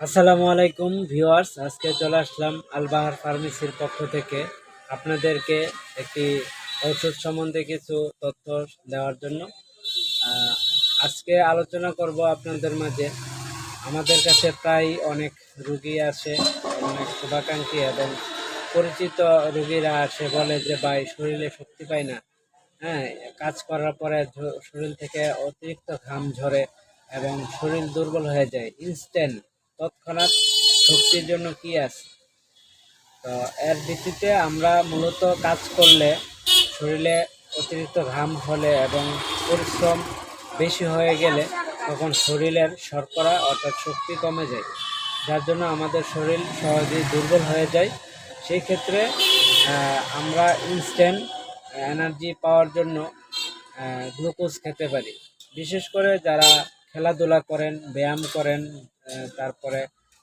আসসালামু আলাইকুম ভিউয়ার্স, আজকে চলে আসলাম আলবাহার ফার্মেসির পক্ষ থেকে আপনাদেরকে একটি ঔষধ সম্বন্ধে কিছু তথ্য দেওয়ার জন্য। আজকে আলোচনা করব আপনাদের মাঝে। আমাদের কাছে প্রায় অনেক রুগী আসে অনেক শুভাকাঙ্ক্ষী এবং পরিচিত রুগীরা আসে বলে যে, ভাই, শরীরে শক্তি পায় না। হ্যাঁ কাজ করার পরে শরীর থেকে অতিরিক্ত ঘাম ঝরে এবং শরীর দুর্বল হয়ে যায় ইনস্ট্যান্ট তৎক্ষণাৎ শক্তির জন্য কি আছে? তো এর ভিত্তিতে আমরা মূলত কাজ করলে শরীরে অতিরিক্ত ঘাম হলে এবং পরিশ্রম বেশি হয়ে গেলে তখন শরীরের শর্করা অর্থাৎ শক্তি কমে যায়, যার জন্য আমাদের শরীর সহজেই দুর্বল হয়ে যায়। সেই ক্ষেত্রে আমরা ইনস্ট্যান্ট এনার্জি পাওয়ার জন্য গ্লুকোজ খেতে পারি। বিশেষ করে যারা খেলাধুলা করেন, ব্যায়াম করেন তারপরে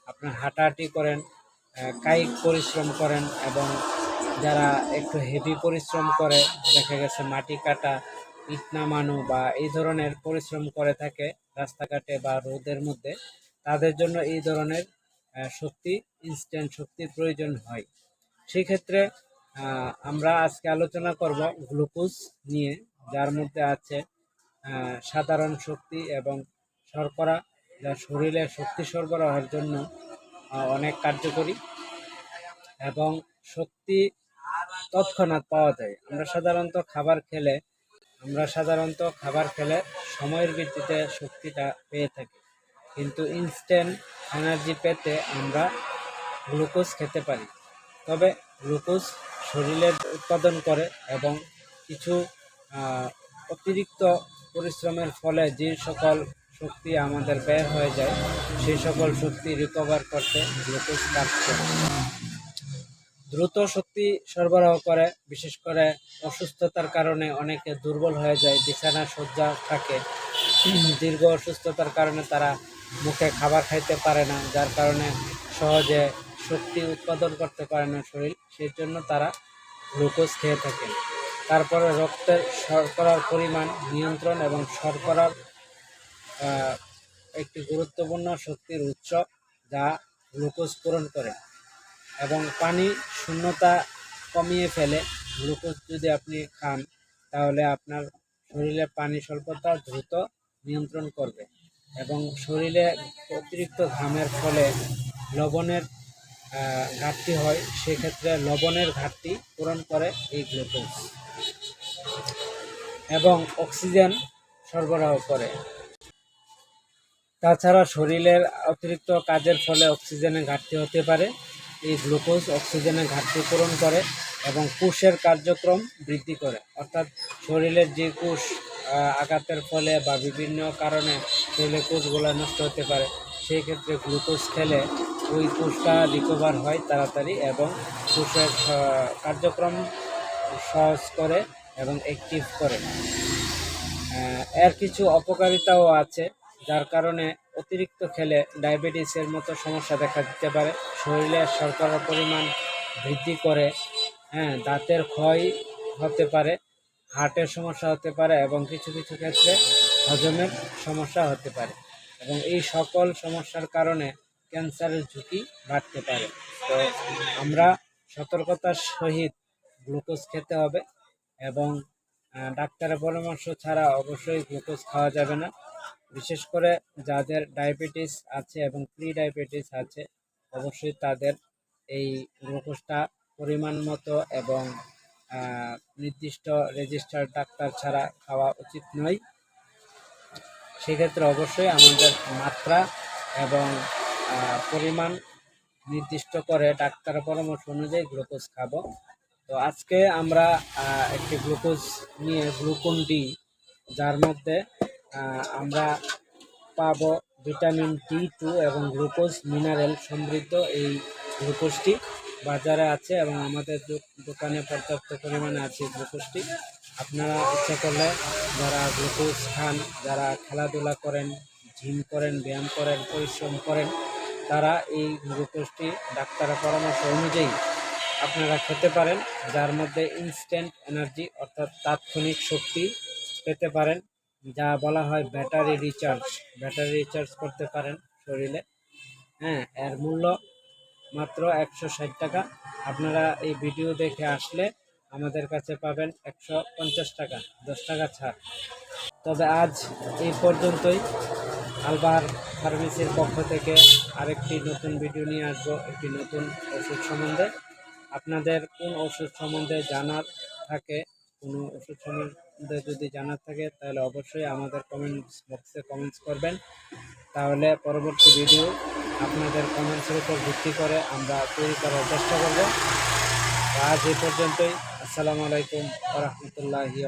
আপনার হাঁটাহাঁটি করেন কায়িক পরিশ্রম করেন এবং যারা একটু হেভি পরিশ্রম করে, দেখা গেছে মাটি কাটা, ইট নামানো বা এই ধরনের পরিশ্রম করে থাকে রাস্তাঘাটে বা রোদের মধ্যে, তাদের জন্য এই ধরনের শক্তি ইনস্ট্যান্ট শক্তির প্রয়োজন হয়। সেই ক্ষেত্রে আমরা আজকে আলোচনা করব গ্লুকোজ নিয়ে, যার মধ্যে আছে সাধারণ শক্তি এবং শর্করা যা শরীরে শক্তি সরবরাহের জন্য অনেক কার্যকরী এবং শক্তি তৎক্ষণাৎ পাওয়া যায়। আমরা সাধারণত খাবার খেলে, আমরা সাধারণত খাবার খেলে সময়ের ভিত্তিতে শক্তিটা পেয়ে থাকি। কিন্তু ইনস্ট্যান্ট এনার্জি পেতে আমরা গ্লুকোজ খেতে পারি। তবে গ্লুকোজ শরীরে উৎপাদন করে এবং কিছু অতিরিক্ত পরিশ্রমের ফলে যে সকল শক্তি আমাদের ব্যয় হয়ে যায় সেই সকল শক্তি রিকভার করতে গ্লুকোজ কাজ করে। দ্রুত শক্তি সরবরাহ করে, বিশেষ করে অসুস্থতার কারণে অনেকে দুর্বল হয়ে যায়, বিছানা শয্যা থাকে। দীর্ঘ অসুস্থতার কারণে তারা মুখে খাবার খাইতে পারে না, যার কারণে সহজে শক্তি উৎপাদন করতে পারে না শরীর, সেই জন্য তারা গ্লুকোজ খেয়ে থাকেন তারপরে রক্তের শর্করার পরিমাণ, নিয়ন্ত্রণ এবং শর্করার একটি গুরুত্বপূর্ণ শক্তির উৎস যা গ্লুকোজ পূরণ করে। এবং পানি শূন্যতা কমিয়ে ফেলে গ্লুকোজ যদি আপনি খান, তাহলে আপনার শরীরে পানি স্বল্পতা দ্রুত নিয়ন্ত্রণ করবে এবং শরীরে অতিরিক্ত ঘামের ফলে লবণের ঘাটতি হয়। সেক্ষেত্রে লবণের ঘাটতি পূরণ করে এই গ্লুকোজ। এবং অক্সিজেন সরবরাহ করে। তাছাড়া শরীরের অতিরিক্ত কাজের ফলে অক্সিজেনের ঘাটতি হতে পারে। এই গ্লুকোজ অক্সিজেনের ঘাটতি পূরণ করে এবং কোষের কার্যক্রম বৃদ্ধি করে। অর্থাৎ শরীরের যে কোষ আঘাতের ফলে বা বিভিন্ন কারণে শরীরের কোষগুলো নষ্ট হতে পারে, সেই ক্ষেত্রে গ্লুকোজ খেলে ওই কোষটা রিকভার হয় তাড়াতাড়ি এবং কোষের কার্যক্রম সহজ করে এবং অ্যাক্টিভ করে। এর কিছু অপকারিতাও আছে। যার কারণে অতিরিক্ত খেলে ডায়াবেটিসের মতো সমস্যা দেখা দিতে পারে। শরীরে শর্করার পরিমাণ বৃদ্ধি করে হ্যাঁ দাঁতের ক্ষয় হতে পারে, হার্টের সমস্যা হতে পারে এবং কিছু কিছু ক্ষেত্রে হজমের সমস্যা হতে পারে এবং এই সকল সমস্যার কারণে ক্যান্সারের ঝুঁকি বাড়তে পারে। তো আমরা সতর্কতার সহিত গ্লুকোজ খেতে হবে এবং ডাক্তারের পরামর্শ ছাড়া অবশ্যই গ্লুকোজ খাওয়া যাবে না। বিশেষ করে যাদের ডায়াবেটিস আছে এবং প্রি ডায়াবেটিস আছে, অবশ্যই তাদের এই গ্লুকোজটা পরিমাণ মতো এবং নির্দিষ্ট রেজিস্টার ডাক্তার ছাড়া খাওয়া উচিত নয়। সেক্ষেত্রে অবশ্যই আমাদের মাত্রা এবং পরিমাণ নির্দিষ্ট করে ডাক্তারের পরামর্শ অনুযায়ী গ্লুকোজ খাব। তো আজকে আমরা একটি গ্লুকোজ নিয়ে গ্লুকোন ডি, যার মধ্যে আমরা পাব ভিটামিন টি টু এবং গ্লুকোজ মিনারেল সমৃদ্ধ এই গ্লুকোজটি। বাজারে আছে এবং আমাদের দোকানে পর্যাপ্ত পরিমাণে আছে গ্লুকোজটি। আপনারা ইচ্ছা করলে যারা গ্লুকোজ খান, যারা খেলাধুলা করেন, জিম করেন, ব্যায়াম করেন, পরিশ্রম করেন, তারা এই গ্লুকোজটি ডাক্তারের পরামর্শ অনুযায়ী আপনারা খেতে পারেন, যার মধ্যে ইনস্ট্যান্ট এনার্জি অর্থাৎ তাৎক্ষণিক শক্তি পেতে পারেন। যা বলা হয় ব্যাটারি রিচার্জ। ব্যাটারি রিচার্জ করতে পারেন শরীরে। হ্যাঁ এর মূল্য মাত্র একশো ষাট টাকা। আপনারা এই ভিডিও দেখে আসলে আমাদের কাছে পাবেন একশো পঞ্চাশ টাকা, দশ টাকা ছাড়। তবে আজ এই পর্যন্তই। আলবাহার ফার্মেসির পক্ষ থেকে আরেকটি নতুন ভিডিও নিয়ে আসব, একটি নতুন ওষুধ সম্বন্ধে। আপনাদের কোন ওষুধ সম্বন্ধে জানার থাকে, কোনো ওষুধ সম্বন্ধে যদি জানার থাকে, তাহলে অবশ্যই আমাদের কমেন্টস বক্সে কমেন্টস করবেন। তাহলে পরবর্তী ভিডিও আপনাদের কমেন্টসের উপর ভিত্তি করে আমরা তৈরি করার চেষ্টা করব। আজ এই পর্যন্তই। আসসালামু আলাইকুম রহমতুল্লাহি